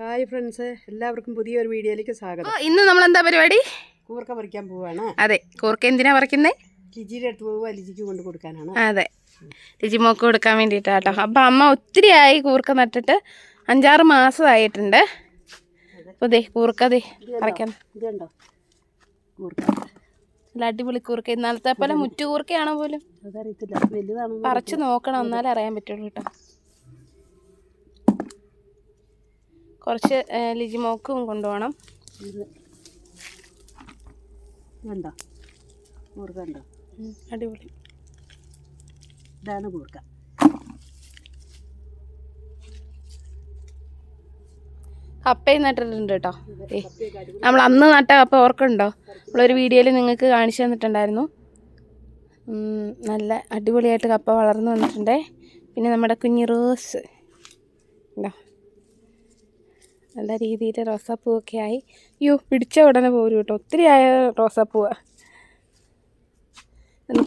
Hi friends എല്ലാവർക്കും പുതിയൊരു വീഡിയോയിലേക്ക് സ്വാഗതം. ഇന്ന് നമ്മൾ എന്താ പരിപാടി? കൂർക്ക പറിക്കാൻ പോവാണ്. അതെ കൂർക്ക എന്തിനാ പറിക്കുന്നേ? ലിജിയുടെ അടുത്ത് പോവുക ലിജിക്ക് കൊണ്ട് കൊടുക്കാനാണ്. അതെ ലിജി മോക്ക് കൊടുക്കാൻ വേണ്ടിയിട്ടാട്ടോ. അപ്പം അമ്മ ഒത്തിരി ആയി കൂർക്ക നട്ടിട്ട് അഞ്ചാറ് മാസമായിട്ടുണ്ട്. അപ്പോൾ ദേ കൂർക്ക ദേ പറിക്കാൻ. ഇതുണ്ടോ കൂർക്ക. നല്ല അടിപൊളി കൂർക്ക. ഇന്നാലത്തെ പോലെ മുറ്റു കൂർക്കയാണോ പോലും? അതറിയത്തില്ല. വലുതാണ് പറിച്ച് നോക്കണം എന്നാലേ അറിയാൻ പറ്റുള്ളൂ കേട്ടോ. കുറച്ച് ലിജിമോക്കും കൊണ്ടുപോകണം. അടിപൊളി. ഇതാണ് കപ്പയും നട്ടിട്ടുണ്ട് കേട്ടോ. ഏ നമ്മൾ അന്ന് നട്ട കപ്പ ഓർക്കുന്നുണ്ടോ? നമ്മളൊരു വീഡിയോയിൽ നിങ്ങൾക്ക് കാണിച്ചു തന്നിട്ടുണ്ടായിരുന്നു. നല്ല അടിപൊളിയായിട്ട് കപ്പ വളർന്നു വന്നിട്ടുണ്ടേ. പിന്നെ നമ്മുടെ കുഞ്ഞി റോസ്. ഉണ്ടോ നല്ല രീതിയിൽ റോസാപ്പൂവൊക്കെ ആയി. അയ്യോ പിടിച്ച ഉടനെ പോരും കേട്ടോ. ഒത്തിരി ആയ റോസാപ്പൂവ.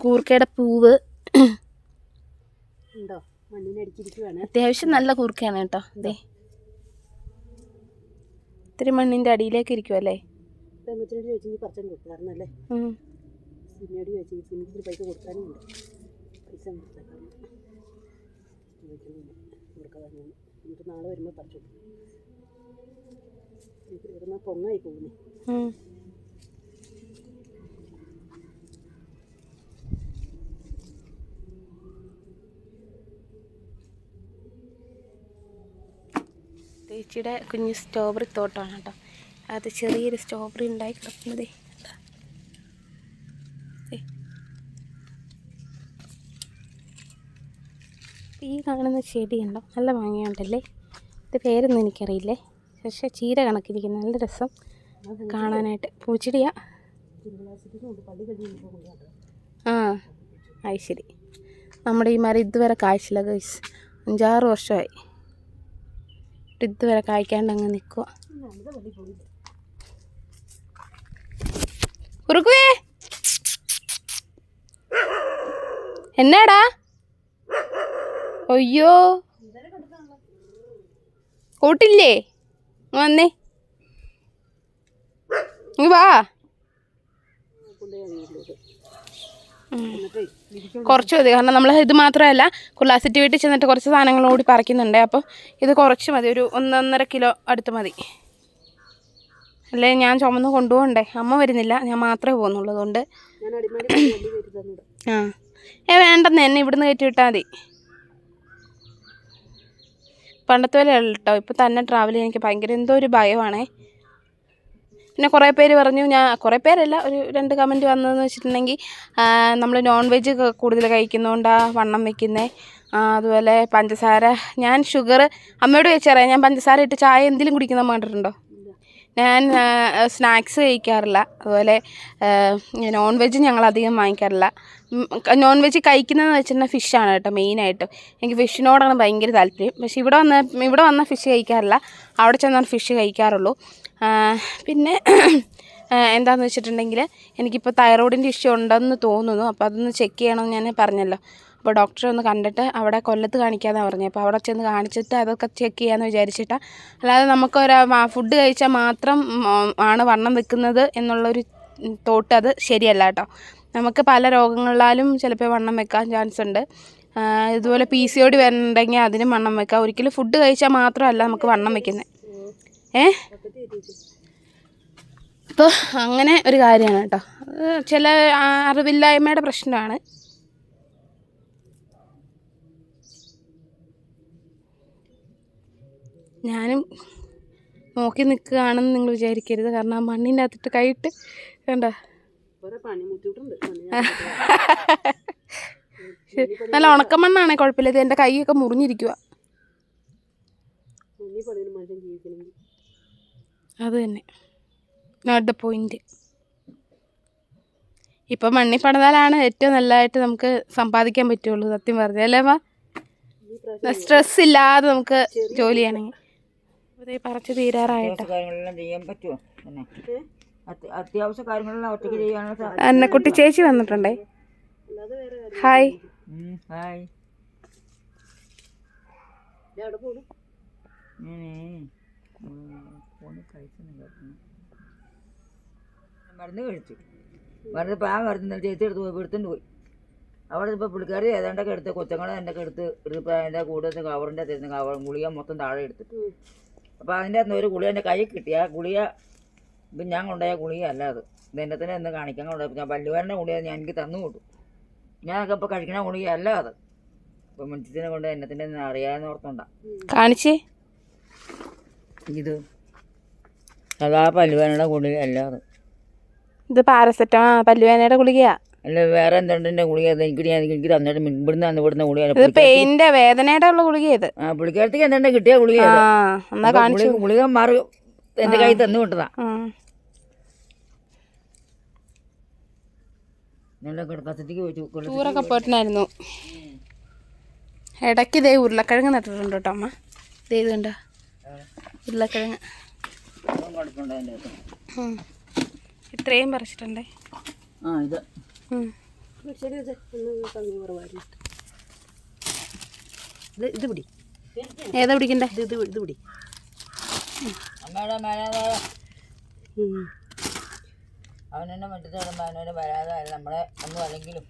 കൂർക്കയുടെ പൂവ്. ഉണ്ടോ? അത്യാവശ്യം നല്ല കൂർക്കയാണ് കേട്ടോ. അതെ ഇത്തിരി മണ്ണിന്റെ അടിയിലേക്ക് ഇരിക്കുമല്ലേ പെൺകുച്ചിനോട് വരുമ്പോൾ പൊങ്ങായി പോകുന്നു. ചേച്ചിയുടെ കുഞ്ഞ് സ്ട്രോബെറി തോട്ടമാണ് കേട്ടോ. അത് ചെറിയൊരു സ്ട്രോബെറി ഉണ്ടായി കിടക്കുന്നത് ഈ കാണുന്ന ചെടിയുണ്ടോ നല്ല ഭംഗിയുണ്ടല്ലേ? ഇത് പേരൊന്നും എനിക്കറിയില്ലേ? പക്ഷേ ചീര കണക്കിരിക്കുന്ന. നല്ല രസം. കാണാനായിട്ട്. പൂച്ചെടിയാ? ആ അത് ശരി. നമ്മുടെ ഈ മരം ഇതുവരെ കായ്ച്ചില്ല ഗൈസ് അഞ്ചാറ് വർഷമായി. ഇതുവരെ കായ്ക്കാണ്ട് അങ്ങ് നിൽക്കുക കുറുക്കുവേ എന്നാടാ? അയ്യോ. കൂട്ടില്ലേ? വന്നേ. വാ. കുറച്ച് മതി. കാരണം നമ്മൾ ഇത് മാത്രമല്ല കുള്ളാസിറ്റി വീട്ടിൽ ചെന്നിട്ട് കുറച്ച് സാധനങ്ങൾ കൂടി പറിക്കുന്നുണ്ട്. അപ്പോൾ ഇത് കുറച്ച് മതി. ഒരു ഒന്നൊന്നര കിലോ അടുത്ത് മതി. അല്ലേ ഞാൻ ചുമന്ന് കൊണ്ടുപോകണ്ടേ? അമ്മ വരുന്നില്ല. ഞാൻ മാത്രമേ പോകുന്നുള്ളൂ അതുകൊണ്ട്. ഞാൻ അടിമാലി പോയി വണ്ടി ആ. ഏ വേണ്ടെന്ന്. എന്നെ ഇവിടുന്ന് കയറ്റി വിട്ടാൽ മതി. പണ്ടത്തെ പോലെ അല്ല കേട്ടോ ഇപ്പോൾ തന്നെ ട്രാവൽ ചെയ്യാൻ എനിക്ക് ഭയങ്കര എന്തോ ഒരു ഭയമാണേ. പിന്നെ കുറേ പേര് പറഞ്ഞു ഞാൻ കുറേ പേരല്ല ഒരു രണ്ട് കമന്റ് വന്നതെന്ന് വെച്ചിട്ടുണ്ടെങ്കിൽ നമ്മൾ നോൺ വെജ് കൂടുതൽ കഴിക്കുന്നതുകൊണ്ടാണ് വണ്ണം വെക്കുന്നത് അതുപോലെ പഞ്ചസാര ഞാൻ ഷുഗർ അമ്മയോട് ചോദിച്ചറിയാം ഞാൻ പഞ്ചസാര ഇട്ട് ചായ എന്തെങ്കിലും കുടിക്കുന്ന കണ്ടിട്ടുണ്ടോ ഞാൻ സ്നാക്സ് കഴിക്കാറില്ല. അതുപോലെ നോൺ വെജ് ഞങ്ങൾ അധികം വാങ്ങിക്കാറില്ല. നോൺ വെജ് കഴിക്കുന്നതെന്ന് വെച്ചിട്ടുണ്ടെങ്കിൽ ഫിഷാണ് കേട്ടോ മെയിനായിട്ട് എനിക്ക് ഫിഷിനോടാണ് ഭയങ്കര താല്പര്യം. പക്ഷേ ഇവിടെ വന്ന ഇവിടെ വന്നാൽ ഫിഷ് കഴിക്കാറില്ല. അവിടെ ചെന്നാൽ ഫിഷ് കഴിക്കാറുള്ളൂ. പിന്നെ എന്താണെന്ന് വെച്ചിട്ടുണ്ടെങ്കിൽ എനിക്കിപ്പോൾ തൈറോയിഡിന്റെ ഇഷ്യൂ ഉണ്ടെന്ന് തോന്നുന്നു. അപ്പോൾ അതൊന്ന് ചെക്ക് ചെയ്യണമെന്ന് ഞാൻ പറഞ്ഞല്ലോ. അപ്പോൾ ഡോക്ടറെ ഒന്ന് കണ്ടിട്ട് അവിടെ കൊല്ലത്ത് കാണിക്കാമെന്നാണ് പറഞ്ഞു അപ്പോൾ അവിടെ ചെന്ന് കാണിച്ചിട്ട് അതൊക്കെ ചെക്ക് ചെയ്യാമെന്ന് വിചാരിച്ചിട്ടാണ് അല്ലാതെ നമുക്ക് നമുക്കൊരു ഫുഡ് കഴിച്ചാൽ മാത്രം ആണ് വണ്ണം വെക്കുന്നത് എന്നുള്ളൊരു തോട്ട് അത് ശരിയല്ല കേട്ടോ. നമുക്ക് പല രോഗങ്ങളിലും ചിലപ്പോൾ വണ്ണം വെക്കാൻ ചാൻസ് ഉണ്ട്. ഇതുപോലെ പി സി ഓടി വരണമെങ്കിൽ അതിനും വണ്ണം വെക്കാം. ഒരിക്കലും ഫുഡ് കഴിച്ചാൽ മാത്രമല്ല നമുക്ക് വണ്ണം വെക്കുന്നത് ഏ? അപ്പോൾ അങ്ങനെ ഒരു കാര്യമാണ് കേട്ടോ. ചില അറിവില്ലായ്മയുടെ പ്രശ്നമാണ്. ഞാനും നോക്കി നിൽക്കുകയാണെന്ന് നിങ്ങൾ വിചാരിക്കരുത്. കാരണം ആ മണ്ണിന്റെ അകത്തിട്ട് കൈയിട്ട് കണ്ട. നല്ല ഉണക്കമണ്ണാണേ കുഴപ്പമില്ല. ഇത് എന്റെ കൈയൊക്കെ മുറിഞ്ഞിരിക്കുക അത് തന്നെ. നോട്ട് ദ പോയിന്റ് ഇപ്പം മണ്ണി പണിതാലാണ് ഏറ്റവും നല്ലതായിട്ട് നമുക്ക് സമ്പാദിക്കാൻ പറ്റുള്ളൂ. സത്യം പറഞ്ഞാൽ അല്ലേ വാ സ്ട്രെസ് ഇല്ലാതെ നമുക്ക് ജോലി ചെയ്യണമെങ്കിൽ. ഇത് പറിച്ചു തീരാറായിട്ടോ. കാര്യങ്ങളെല്ലാം ചെയ്യാൻ പറ്റുമോ അത്യാവശ്യ കാര്യങ്ങളെല്ലാം ഒറ്റയ്ക്ക് ചെയ്യാനുള്ള സാ- അന്നക്കുട്ടി ചേച്ചി വന്നിട്ടുണ്ടേ. അല്ലാതെ വേറെ കാര്യം ഹായ്. ഹായ് ഞാൻ അവിടെ പോണു. ഞാനേ ഉം, മരുന്ന് കഴിച്ചു. മരുന്ന് ഇപ്പം ആ മരുന്ന് ചേച്ചി എടുത്ത് പോയി എടുത്തുകൊണ്ട് പോയി. അവിടെ ഇപ്പോൾ പുള്ളിക്കാരി ഏതാണ്ടൊക്കെ എടുത്ത് കൊച്ചങ്ങളെ എന്റെ ഒക്കെ എടുത്ത് എടുത്തപ്പോൾ അതിന്റെ കൂടെ കവറിന്റെ തരുന്ന കവർ ഗുളിക മൊത്തം താഴെ എടുത്ത്. അപ്പോൾ അതിന്റെ അകത്ത് ഒരു ഗുളിക എന്റെ കയ്യിൽ കിട്ടി. ആ ഗുളിക ഇപ്പം ഞാൻ കൊണ്ടുപോയ ഗുളിക അല്ല അത്. ഇതിന്റെ തന്നെ എന്ന് കാണിക്കാൻ കൊണ്ടുപോയി. ഞാൻ വല്ലുവാരന്റെ ഗുളിക ഞാൻ എനിക്ക് തന്നു കൊടുത്തു ഞാനൊക്കെ ഇപ്പോൾ കഴിക്കണ ഗുളിക അല്ല അത്. ഇപ്പം മനുഷ്യത്തിനെ കൊണ്ട് എന്നെ തന്നെ അറിയാമെന്ന് ഓർത്തോണ്ടാ കാണിച്ചേ. ഇത്. അതാ പല്ലുവേനയുടെ ഗുളിക അല്ല അത്. ഇത് പാരസെറ്റമോ? പല്ലുവേനയുടെ ഗുളികയാ? അല്ല വേറെ എന്തുണ്ട് ഗുളിക? എനിക്ക് തന്നിട്ട് ഇവിടുന്ന് അന്ന് ഇവിടുന്ന് ഗുളിക ഇത് പെയിന്റെ വേദനയുടെ ഉള്ള ഗുളിക ഇത്. ആ പുള്ളിക്കാരത്തേക്ക് എന്തുണ്ട് കിട്ടിയ ഗുളിക. എന്നാ കാണിച്ചു. ഗുളിക മാറി എന്റെ കയ്യിൽ തന്നു വിട്ടതാ ടൂറൊക്കെ പോയിട്ടുണ്ടായിരുന്നു. ഇടയ്ക്ക് ഇതേ ഉരുളക്കിഴങ്ങ് നട്ടിട്ടുണ്ട് കേട്ടോ അമ്മ. ഇത് കണ്ടോ? ഉരുളക്കിഴങ്ങ്. ഇത്രയും പറിച്ചിട്ടുണ്ടേ. ആ ഇത്. ശരി ഇത് ഇത് പിടി. ഏതാ പിടിക്കണ്ടേ? ഇത് ഇത് പിടി. അവനെന്നെ വരാതെ നമ്മളെ ഒന്നും അല്ലെങ്കിലും.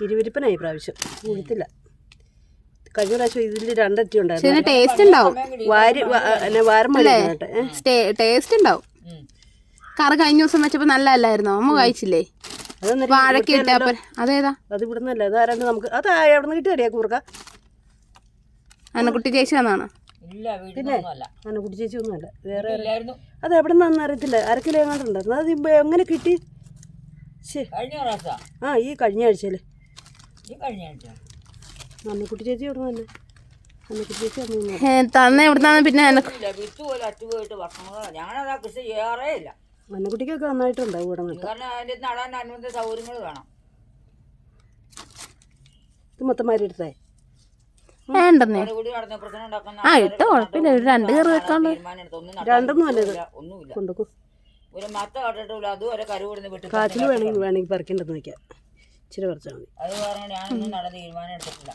തിരുവിരിപ്പനായി പ്രാവശ്യം. കൊടുത്തില്ല കഴിഞ്ഞ പ്രാവശ്യം ഇതിൽ രണ്ടറ്റി ഉണ്ടായിരുന്നു ടേസ്റ്റ് ഉണ്ടാവും. വാരി വ- വാരം ടേസ്റ്റ് ഉണ്ടാവും. കറി കഴിഞ്ഞ ദിവസം വെച്ചപ്പോ നല്ല അല്ലായിരുന്നു അമ്മ കഴിച്ചില്ലേ? വാഴക്ക വാഴയ്ക്ക് ഇട്ടപ്പോ അതേതാ? അത് ഇവിടുന്നല്ല അത് ആരാണ്ട് നമുക്ക് അത് എവിടെ നിന്ന് കിട്ടിയ കൂർക്ക? അന്നക്കുട്ടി ചേച്ചി വന്നാണോ? അല്ല ചേച്ചി ഒന്നുമല്ല വേറെ ഇല്ലായിരുന്നു. അത് എവിടെ നിന്നാന്ന് അറിയത്തില്ല അര കിലോ ഉണ്ടായിരുന്നു അത് എങ്ങനെ കിട്ടി? ആ ഈ കഴിഞ്ഞ ആഴ്ചയിൽ ഈ കഴിഞ്ഞ ആഴ്ച. അന്നക്കുട്ടി ചേച്ചി എവിടെ ഏ, തന്നെ എവിടുന്നാണ് പിന്നെ ഞാനതാ കൃഷി ചെയ്യാറേ ഇല്ല. അന്നക്കുട്ടിക്കൊക്കെ നന്നായിട്ടുണ്ടാവും ഇവിടെ നടാൻ അനുബന്ധ സൗകര്യങ്ങൾ വേണം. ഇത് മൊത്തം മാരി എടുത്തേ വേണ്ടെന്നേ കൂടി നടന്ന പ്രശ്നം ആ ഇട്ടോ കുഴപ്പമില്ല ഒരു രണ്ട് വെക്കാണ്ട്. തീരുമാനം എടുത്ത് രണ്ടൊന്നും അല്ല ഇത്. ഒന്നുമില്ല. കൊണ്ടുക്കും ഒരു മത്ത കട്ടിട്ടില്ല അതുവരെ കരു കൊടുന്ന് വിട്ട് കാച്ചിൽ വേണമെങ്കിൽ വേണമെങ്കിൽ പറിക്കേണ്ടത് വെക്കാം ഇച്ചിരി പറിച്ചാൽ മതി. അത് കാരണം ഞാനൊന്നും നട തീരുമാനം എടുത്തിട്ടില്ല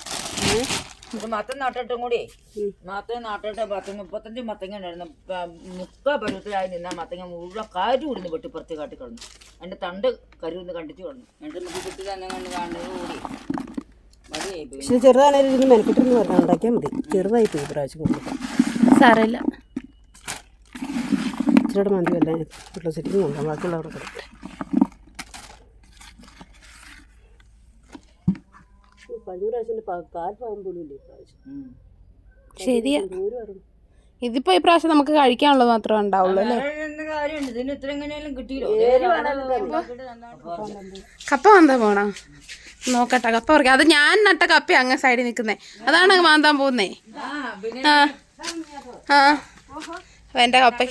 ഒരു മത്തം നട്ടിട്ടും കൂടി. മത്തൻ നട്ടിട്ട് പത്ത് മുപ്പത്തഞ്ച് മത്തങ്ങ ഉണ്ടായിരുന്നു. മുക്കാ പരുവത്തിലായി നിന്ന മത്തങ്ങ മുഴുവൻ കാറ്റ് കൊടുന്ന് വെട്ടിപ്പുറത്ത് കാട്ടി കളഞ്ഞു. അതിന്റെ തണ്ട് കരുവെന്ന് കണ്ടിട്ട് കളഞ്ഞു. എന്നിട്ട് നമുക്ക് കിട്ടി തന്നെ കണ്ട് കാണുന്നത് കൂടി. പക്ഷെ ചെറുതാണേലും ഇരുന്ന് മെനക്കെട്ടിരുന്ന് പറഞ്ഞാൽ ഉണ്ടാക്കിയാൽ മതി. ചെറുതായി പോയി പ്രാവശ്യം കൊടുക്കാം സാരമില്ല. ഇച്ചിരിയുടെ മന്തി വല്ല വീട്ടിലെ സെറ്റിങ് നോക്കാം ബാക്കിയുള്ളവിടെ കിടക്കട്ടെ കഴിഞ്ഞ പ്രാവശ്യം കാൽ ഭാഗം പോലും ഇല്ല ഇപ്രാവശ്യം. ശരിയാ. ഇതിപ്പോ ഈ പ്രാവശ്യം നമുക്ക് കഴിക്കാനുള്ളത് മാത്രമേ ഉണ്ടാവുള്ളൂ അല്ലേ? കപ്പ മാന്താൻ പോണോ? നോക്കട്ടെ കപ്പ പറിക്കാം. അത് ഞാൻ നട്ട കപ്പ അങ്ങ് സൈഡിൽ നിൽക്കുന്നേ. അതാണ് മാന്താൻ പോകുന്നേ. ആ എന്റെ കപ്പ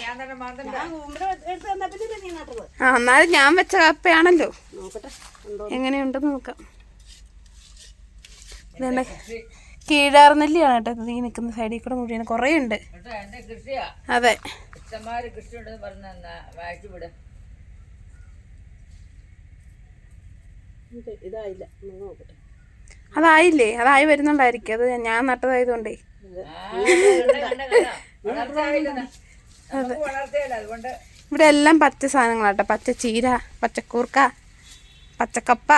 ആ എന്നാലും ഞാൻ വെച്ച കപ്പയാണല്ലോ. നോക്കട്ടെ എങ്ങനെയുണ്ടെന്ന് നോക്കാം. ഇതെന്താ കീഴാർനെല്ലിയാണ് കേട്ടോ നീ ഈ നിൽക്കുന്ന സൈഡിൽ കൂടെ മുഴുവൻ കുറേ ഉണ്ട്. അതെ. അതായില്ലേ? അതായി വരുന്നുണ്ടായിരിക്കും. അത് ഞാൻ നട്ടതായതുകൊണ്ടേ. അതെ. അതുകൊണ്ട് ഇവിടെ എല്ലാം പച്ച സാധനങ്ങളാട്ടോ. പച്ച ചീര പച്ചക്കൂർക്ക പച്ചക്കപ്പ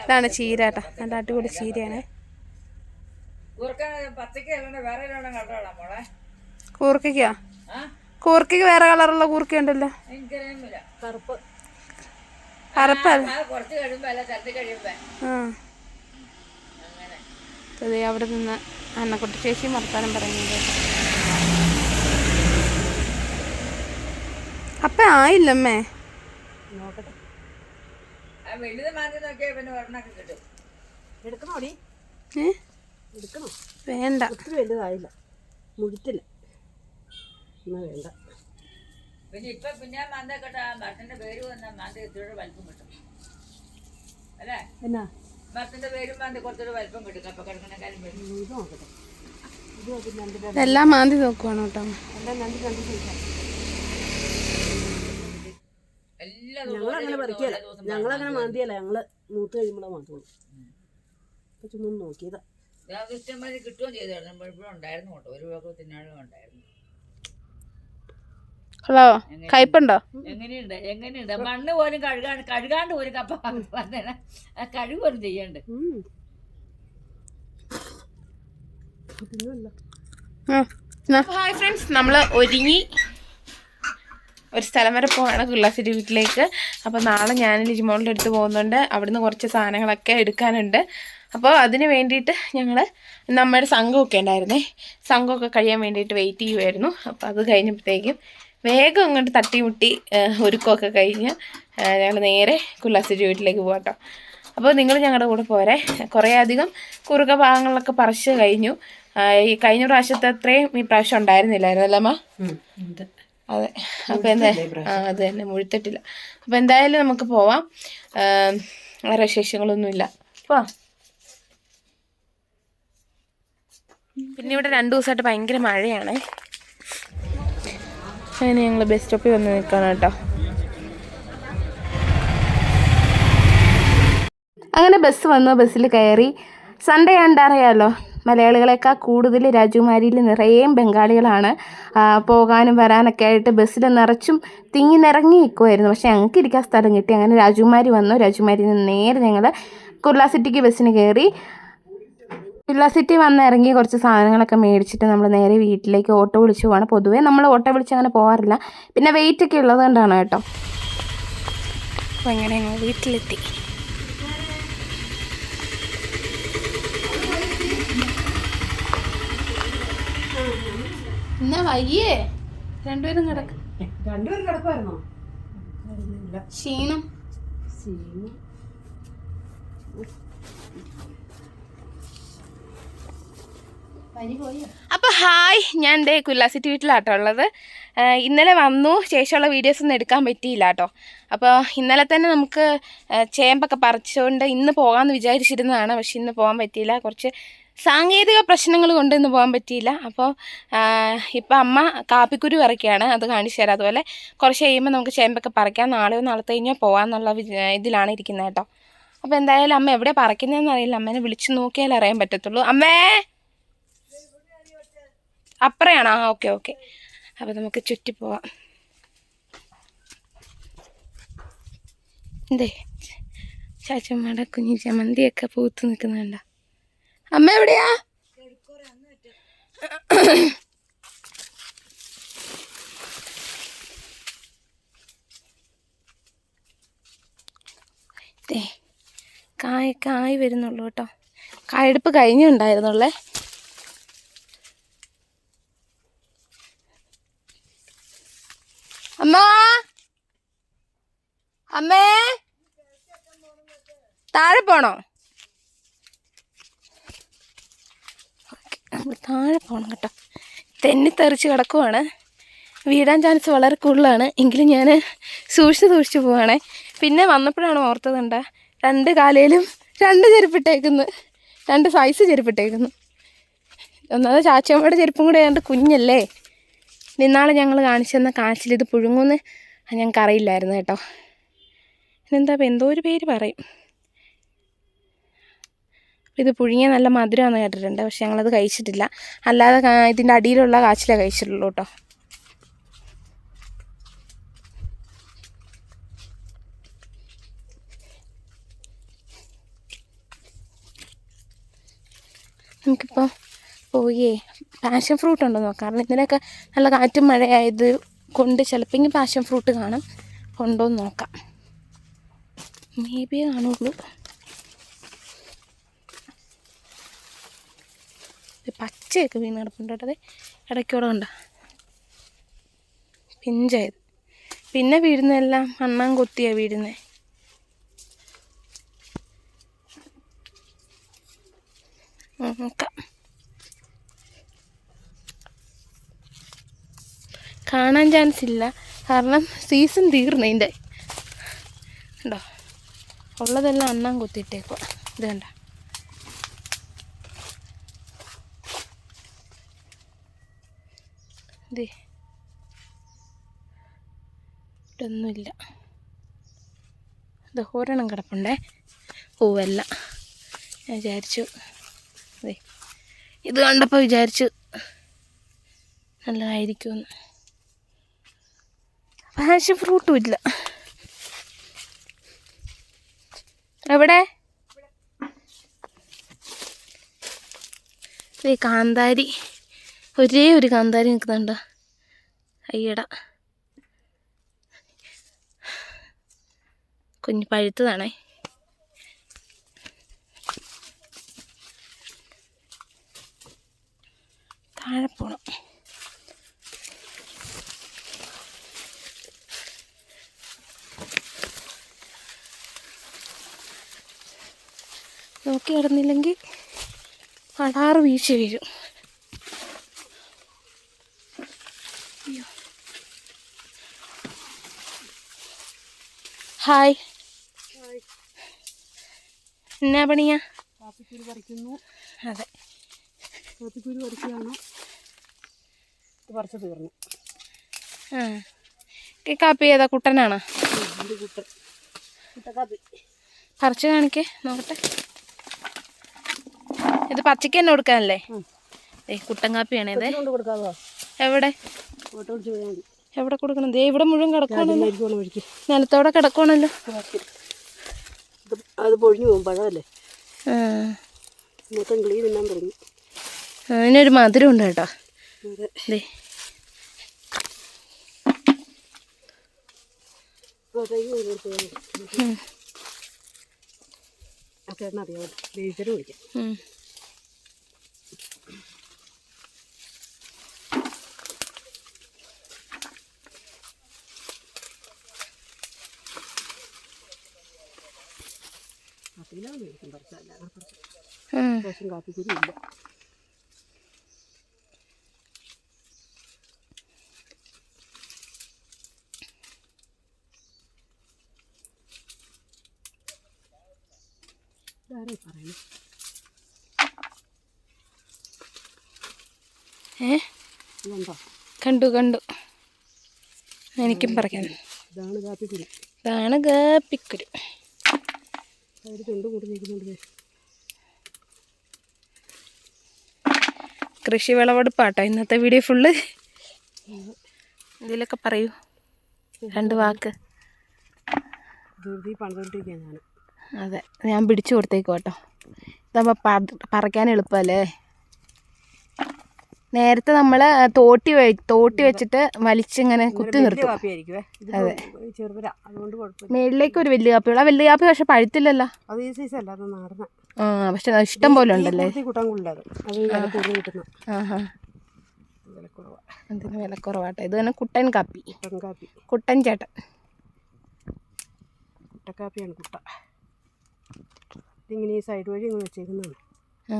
ഇതാണ് ചീര കേട്ടോ. നല്ല അടിപൊളി ചീരയാണ്. കൂർക്കയ്ക്കോ? ആ? കൂർക്കയ്ക്ക് വേറെ കളറുള്ള കൂർക്ക ഉണ്ടല്ലോ. എനിക്കറിയുന്നില്ല കറുപ്പ്. കറുപ്പല്ല അത് കുറച്ച് കഴിയുമ്പോ അല്ല ചത്തി കഴിയുമ്പോ. ആ. അങ്ങനെ. അതെ അവിടെ നിന്ന് അന്നക്കുട്ടി ചേച്ചി വർത്താനം പറയുന്നത് അപ്പ ആയില്ലമ്മേ? നോക്കട്ടെ. വലുത് മാറ്റി നോക്കിയാൽ പിന്നെ ഒരെണ്ണൊക്കെ കിട്ടും. എടുക്കണോടി ഏ? എടുക്കണോ? വേണ്ട. ഒത്തിരി വലുതായില്ല. മുഴുത്തില്ല. എന്നാ വേണ്ട. പിന്നെ ഇപ്പൊ പിന്നെ മാന്ത കേട്ടാ ഭർത്തന്റെ പേര് വന്ന മാന്ത ഇത്തിരി വലിപ്പം കിട്ടും. അല്ലേ? എന്നാ? ഭർത്തന്റെ പേരും മാന്ത കുറച്ചൊരു വലിപ്പം കിട്ടും. കപ്പ കിടക്കണേക്കാളും കാര്യം ഇത് നോക്കട്ടെ. ഇതെല്ലാം മാന്തി നോക്കുവാണ് കേട്ടോ? എല്ലാം രണ്ട് രണ്ട് ഞങ്ങളങ്ങനെ പറിക്കല. ഞങ്ങളങ്ങനെ മാന്തിയല്ല ഞങ്ങൾ മൂത്ത് കഴിയുമ്പോഴേ മാന്തുള്ളൂ അപ്പൊ ചുമ്മാ നോക്കിയതാ. അത് ഇഷ്ടംമാതിരി കിട്ടുകയും ചെയ്തായിരുന്നു നമ്മളിപ്പോഴും ഉണ്ടായിരുന്നു കേട്ടോ. ഒരു ഉണ്ടായിരുന്നു. ഹലോ കയ്പുണ്ടോ എങ്ങനെയുണ്ട്? എങ്ങനെയുണ്ട്? മണ്ണ് പോലും കഴുകാണ്ട് കഴുകാണ്ട് പോലും കപ്പ കഴുകു പോലും ചെയ്യണ്ട്. Hi friends. നമ്മൾ ഒരുങ്ങി ഒരു സ്ഥലം വരെ പോവാണ് കുള്ളാശ്ശേരി വീട്ടിലേക്ക്. അപ്പോൾ നാളെ ഞാൻ ലിജിമോളുടെ അടുത്ത് പോകുന്നുണ്ട്. അവിടുന്ന് കുറച്ച് സാധനങ്ങളൊക്കെ എടുക്കാനുണ്ട്. അപ്പോൾ അതിന് വേണ്ടിയിട്ട് ഞങ്ങൾ നമ്മുടെ സംഘമൊക്കെ ഉണ്ടായിരുന്നേ. സംഘമൊക്കെ കഴിയാൻ വേണ്ടിയിട്ട് വെയിറ്റ് ചെയ്യുമായിരുന്നു അപ്പോൾ അത് കഴിഞ്ഞപ്പോഴത്തേക്കും വേഗം അങ്ങോട്ട് തട്ടിമുട്ടി ഒരുക്കമൊക്കെ കഴിഞ്ഞ് ഞങ്ങൾ നേരെ കുള്ളാസിറ്റി വീട്ടിലേക്ക് പോകാം അപ്പോൾ നിങ്ങൾ ഞങ്ങളുടെ കൂടെ പോരെ. കുറേ അധികം കുറുക ഭാഗങ്ങളിലൊക്കെ പറിച്ച് കഴിഞ്ഞു. ഈ കഴിഞ്ഞ പ്രാവശ്യത്തെ അത്രയും ഈ പ്രാവശ്യം ഉണ്ടായിരുന്നില്ലായിരുന്നല്ലേ അമ്മ. അതെ. അപ്പൊ എന്താ? ആ അത് തന്നെ മുഴുത്തിട്ടില്ല. അപ്പൊ എന്തായാലും നമുക്ക് പോവാം. വേറെ വിശേഷങ്ങളൊന്നുമില്ല. പോവാം പിന്നെ ഇവിടെ രണ്ട് ദിവസമായിട്ട് ഭയങ്കര മഴയാണ്. അങ്ങനെ ഞങ്ങൾ ബസ് സ്റ്റോപ്പിൽ വന്ന് നിൽക്കണം കേട്ടോ. അങ്ങനെ ബസ് വന്നു ബസ്സിൽ കയറി. സൺഡേ കണ്ടറിയാലോ മലയാളികളെക്കാൾ കൂടുതൽ രാജകുമാരിയിൽ നിറയെ ബംഗാളികളാണ്. പോകാനും വരാനൊക്കെ ആയിട്ട് ബസ്സിൽ നിറച്ചും തിങ്ങി നിറങ്ങി നിൽക്കുമായിരുന്നു പക്ഷേ ഞങ്ങൾക്ക് ഇരിക്കാൻ സ്ഥലം കിട്ടി. അങ്ങനെ രാജകുമാരി വന്നു. രാജകുമാരിയിൽ നിന്ന് നേരെ ഞങ്ങൾ കുർല സിറ്റിക്ക് ബസ്സിന് കയറി. കുർല സിറ്റി വന്ന് ഇറങ്ങി കുറച്ച് സാധനങ്ങളൊക്കെ മേടിച്ചിട്ട് നമ്മൾ നേരെ വീട്ടിലേക്ക് ഓട്ടോ വിളിച്ച് പോവാണ്. പൊതുവേ നമ്മൾ ഓട്ടോ വിളിച്ച് അങ്ങനെ പോകാറില്ല പിന്നെ വെയിറ്റ് ഒക്കെ ഉള്ളത് കൊണ്ടാണ് കേട്ടോ. അപ്പോൾ അങ്ങനെ വീട്ടിലെത്തി. വയ്യേ രണ്ടുപേരും കിടക്ക. രണ്ടുപേരും കിടക്കുമായിരുന്നോ ക്ഷീണം. ക്ഷീണം. അപ്പോൾ ഹായ് ഞാൻ ദേ കുല്ലാസിറ്റി വീട്ടിലാട്ടോ ഉള്ളത്. ഇന്നലെ വന്നു ശേഷമുള്ള വീഡിയോസ് ഒന്നും എടുക്കാൻ പറ്റിയില്ല കേട്ടോ അപ്പോൾ ഇന്നലെ തന്നെ നമുക്ക് ചേമ്പൊക്കെ പറിച്ചുകൊണ്ട് ഇന്ന് പോകാമെന്ന് വിചാരിച്ചിരുന്നതാണ് പക്ഷെ ഇന്ന് പോകാൻ പറ്റിയില്ല. കുറച്ച് സാങ്കേതിക പ്രശ്നങ്ങൾ കൊണ്ട് ഇന്ന് പോകാൻ പറ്റിയില്ല. അപ്പോൾ ഇപ്പം അമ്മ കാപ്പിക്കുരു പറിക്കുകയാണ് അത് കാണിച്ചു തരാം. അതുപോലെ കുറച്ച് കഴിയുമ്പോൾ നമുക്ക് ചേമ്പൊക്കെ പറിക്കാം. നാളെയോ നാളത്തെ കഴിഞ്ഞോ പോകാമെന്നുള്ള ഇതിലാണ് ഇരിക്കുന്നത് കേട്ടോ. അപ്പോൾ എന്തായാലും അമ്മ എവിടെ പറിക്കുന്നതെന്ന് അറിയില്ല. അമ്മേനെ വിളിച്ച് നോക്കിയാലേ അറിയാൻ പറ്റത്തുള്ളൂ. അമ്മേ! അപ്പറയാണോ? ആ ഓക്കെ ഓക്കെ. അപ്പോൾ നമുക്ക് ചുറ്റി പോവാം. എന്തേ ചാച്ചമ്മയുടെ കുഞ്ഞു ചമ്മന്തിയൊക്കെ പൂത്ത് നിൽക്കുന്നുണ്ടോ. അമ്മ എവിടെയാ? കായ് കായ് വരുന്നുള്ളൂ കേട്ടോ. കായെടുപ്പ് കഴിഞ്ഞുണ്ടായിരുന്നുള്ളേ അമ്മ അമ്മേ. താഴെ പോണോ? നമ്മൾ താഴെ പോകണം കേട്ടോ. തെന്നി തെറിച്ച് കിടക്കുവാണ്. വീടാൻ ചാൻസ് വളരെ കൂടുതലാണ്. എങ്കിലും ഞാൻ സൂക്ഷിച്ച് സൂക്ഷിച്ച് പോവാണേ. പിന്നെ വന്നപ്പോഴാണ് ഓർത്തതുണ്ട് രണ്ട് കാലയിലും രണ്ട് ചെരുപ്പിട്ടേക്കുന്നു. രണ്ട് സൈസ് ചെരുപ്പിട്ടേക്കുന്നു. ഒന്നാമത് ചാച്ചമ്മയുടെ ചെരുപ്പും കൂടെ ഏതാണ്ട് കുഞ്ഞല്ലേ? നിന്നാളെ ഞങ്ങൾ കാണിച്ചു തന്ന കാച്ചിൽ ഇത് പുഴുങ്ങുമെന്ന് ഞങ്ങൾക്ക് അറിയില്ലായിരുന്നു കേട്ടോ ഇപ്പം എന്തോ ഒരു പേര് പറയും. ഇത് പുഴുങ്ങിയ നല്ല മധുരമാണെന്ന് കേട്ടിട്ടുണ്ട്. പക്ഷെ ഞങ്ങളത് കഴിച്ചിട്ടില്ല. അല്ലാതെ ഇതിന്റെ അടിയിലുള്ള കാച്ചിലേ കഴിച്ചിട്ടുള്ളൂ കേട്ടോ. നമുക്കിപ്പോൾ പോയേ പാഷൻ ഫ്രൂട്ട് ഉണ്ടോ നോക്കാം. കാരണം ഇന്നലെയൊക്കെ നല്ല കാറ്റും മഴയായത് കൊണ്ട് ചിലപ്പോൾ പാഷൻ ഫ്രൂട്ട് കാണും. ഉണ്ടോ എന്ന് നോക്കാം. മേ ബി കാണുള്ളൂ. പച്ചയൊക്കെ വീണ് കിടപ്പുണ്ട് കേട്ടോ. അതെ ഇടയ്ക്കൂടെ ഉണ്ടോ പിഞ്ചായത്. പിന്നെ വീഴുന്നതെല്ലാം അണ്ണാൻ കൊത്തിയാണ് വീഴുന്നത് കാണാൻ ചാൻസ് ഇല്ല. കാരണം സീസൺ തീർന്നതിന്റെ ഉണ്ടോ ഉള്ളതെല്ലാം അണ്ണാൻ കുത്തിയിട്ടേക്കുക ഇത് കണ്ട? ഇതേ ഇതൊന്നുമില്ല ഇത് ഒരെണ്ണം കിടപ്പുണ്ടേ. പൂവല്ല ഞാൻ വിചാരിച്ചു. അതെ ഇത് കണ്ടപ്പോൾ വിചാരിച്ചു നല്ലതായിരിക്കുമെന്ന്. പാഷൻ ഫ്രൂട്ടും ഇല്ല. എവിടെ? കാന്താരി. ഒരേ ഒരു കാന്താരി നിൽക്കുന്നുണ്ടോ അയ്യട. കുഞ്ഞ് പഴുത്തതാണേ. താഴെ പോണം. നോക്കി കിടന്നില്ലെങ്കിൽ പടാറ് വീഴ്ച വീഴും ഹായ്. എന്നാ പണിയാ? കാപ്പിക്കുരു പറിക്കുന്നു. അതെ. കാപ്പിക്കുരു പറിക്കുകയാണ്. പറിച്ച് തീർന്നു. ആ. ഈ കാപ്പി ഏതാ? കുട്ടനാണോ? കുട്ടൻ. കുട്ട കുട്ടക്കാപ്പി പറിച്ച് കാണിക്കേ. നോക്കട്ടെ. ഇത് പച്ചയ്ക്ക് തന്നെ കൊടുക്കാനല്ലേ. ഏ കുട്ടൻ കാപ്പിയാണേ ഇത്. എവിടെ? എവിടെ കൊടുക്കണം? ദേ ഇവിടെ മുഴുവൻ കിടക്കുവാണല്ലോ. മേടിക്കും നിലത്തോടെ കിടക്കുവാണല്ലോ. ഇത് അത് പൊഴിഞ്ഞു പോകും പഴമല്ലേ. മൊത്തം കിളി തിന്നാൻ തുടങ്ങി. അതിനൊരു മധുരം ഉണ്ട് കേട്ടോ. ദേ. പുറത്തേക്ക് കൊണ്ട് കൊടുത്ത് പോയാൽ മതി ഉം. ആ ചേട്ടൻ അറിയാമല്ലോ വേവിച്ചിട്ട് വിളിക്കാം ഉം. കാപ്പിയിലാണ് മേടിക്കും പറിച്ചല്ല പറിച്ചു ഉം. പ്രാവശ്യം കാപ്പിക്കുരു ഇല്ല ഇതാരാ ഈ പറയുന്നത് ഏ? കണ്ടു കണ്ടു. എനിക്കും പറയാൻ ഇതാണ് കാപ്പിക്കുരു ഇതാണ് ഗാപ്പിക്കുരു. അവർ ചുണ്ട് കൂടി നിൽക്കുന്നുണ്ട് കൃഷി വിളവെടുപ്പാട്ടോ ഇന്നത്തെ വീഡിയോ ഫുള്ള്. ഇതിലൊക്കെ പറയൂ. രണ്ട് വാക്ക്. ധൃതി പണിതുകൊണ്ടിരിക്കുകയാണ് ഞാൻ. അതെ ഞാൻ പിടിച്ചു കൊടുത്തേക്കോട്ടോ കേട്ടോ. ഇതാകുമ്പോൾ പറിക്കാൻ എളുപ്പമല്ലേ? നേരത്തെ നമ്മൾ തോട്ടി തോട്ടി വെച്ചിട്ട് വലിച്ചിങ്ങനെ കുത്തി നിർത്തും. അതെ. മേളിലേക്ക് ഒരു വലിയ ആ വലിയ കാപ്പി പക്ഷെ പഴുത്തില്ലല്ലോ. ആ പക്ഷെ ഇഷ്ടം പോലെ ഉണ്ടല്ലേ? അതിന് വില കുറവാട്ടോ. ഇത് തന്നെ കുട്ടൻ കാപ്പി. കുട്ടൻ കാപ്പി. ചേട്ടൻ. കുട്ടക്കാപ്പിയാണ് കുട്ട. ഇതിങ്ങനെ ഈ സൈഡ് വഴി ഇങ്ങനെ വെച്ചേക്കുന്നതാണ്. ആ.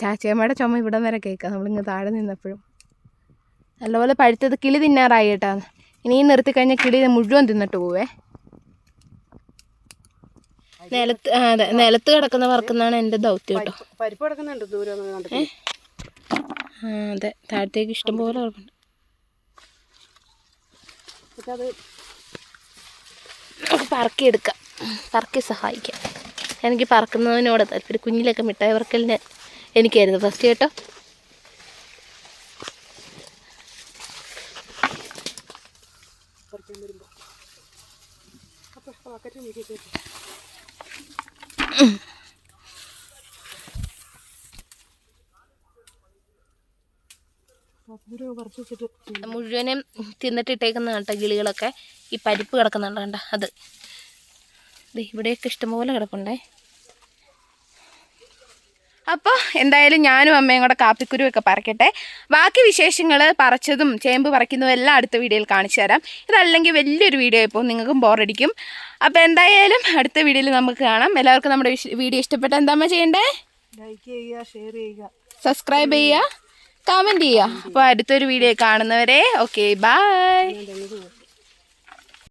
ചാച്ചിയമ്മയുടെ ചുമ ഇവിടം വരെ കേൾക്കാം നമ്മളിങ്ങ് താഴെ നിന്നപ്പോഴും. നല്ലപോലെ പഴുത്തത് കിളി തിന്നാറായി കേട്ടാ ഇനി ഈ നിർത്തി കഴിഞ്ഞാൽ കിളി മുഴുവൻ തിന്നിട്ട് പോവേ. നിലത്ത് അതെ നിലത്ത് കിടക്കുന്ന വർക്കുന്നാണ് എന്റെ ദൗത്യം കേട്ടോ. പരിപ്പ് കിടക്കുന്നുണ്ട് ദൂരെ അതെ താഴത്തേക്ക് ഇഷ്ടം പോലെ നമുക്ക് പറക്കിയെടുക്കാം. പറക്കി സഹായിക്കാം. എനിക്ക് പറക്കുന്നതിനോട് താല്പര്യം. കുഞ്ഞിലൊക്കെ മിഠായി വറക്കലിന് എനിക്കായിരുന്നു ഫസ്റ്റ് കേട്ടോ. മുഴുവനും തിന്നിട്ട് ഇട്ടേക്കുന്ന കേട്ടോ കിളികളൊക്കെ. ഈ പരിപ്പ് കിടക്കുന്നുണ്ട് കണ്ട? അത്. ഇവിടെയൊക്കെ ഇഷ്ടംപോലെ കിടപ്പുണ്ടേ. അപ്പോൾ എന്തായാലും ഞാനും അമ്മയും കൂടെ കാപ്പിക്കുരുവൊക്കെ പറക്കട്ടെ. ബാക്കി വിശേഷങ്ങൾ പറച്ചതും ചേമ്പ് പറിക്കുന്നതും എല്ലാം അടുത്ത വീഡിയോയിൽ കാണിച്ചു തരാം. ഇതല്ലെങ്കിൽ വലിയൊരു വീഡിയോ ഇപ്പോൾ നിങ്ങൾക്കും ബോറടിക്കും. അപ്പോൾ എന്തായാലും അടുത്ത വീഡിയോയിൽ നമുക്ക് കാണാം. എല്ലാവർക്കും നമ്മുടെ വീഡിയോ ഇഷ്ടപ്പെട്ട എന്താ ചെയ്യണ്ടേ? ലൈക്ക് ചെയ്യുക ഷെയർ ചെയ്യുക. സബ്സ്ക്രൈബ് ചെയ്യുക കമന്റ് ചെയ്യുക. അപ്പോൾ അടുത്തൊരു വീഡിയോ കാണുന്നവരെ ഓക്കെ ബൈ ഞാൻ തെങ്ങ് പോകും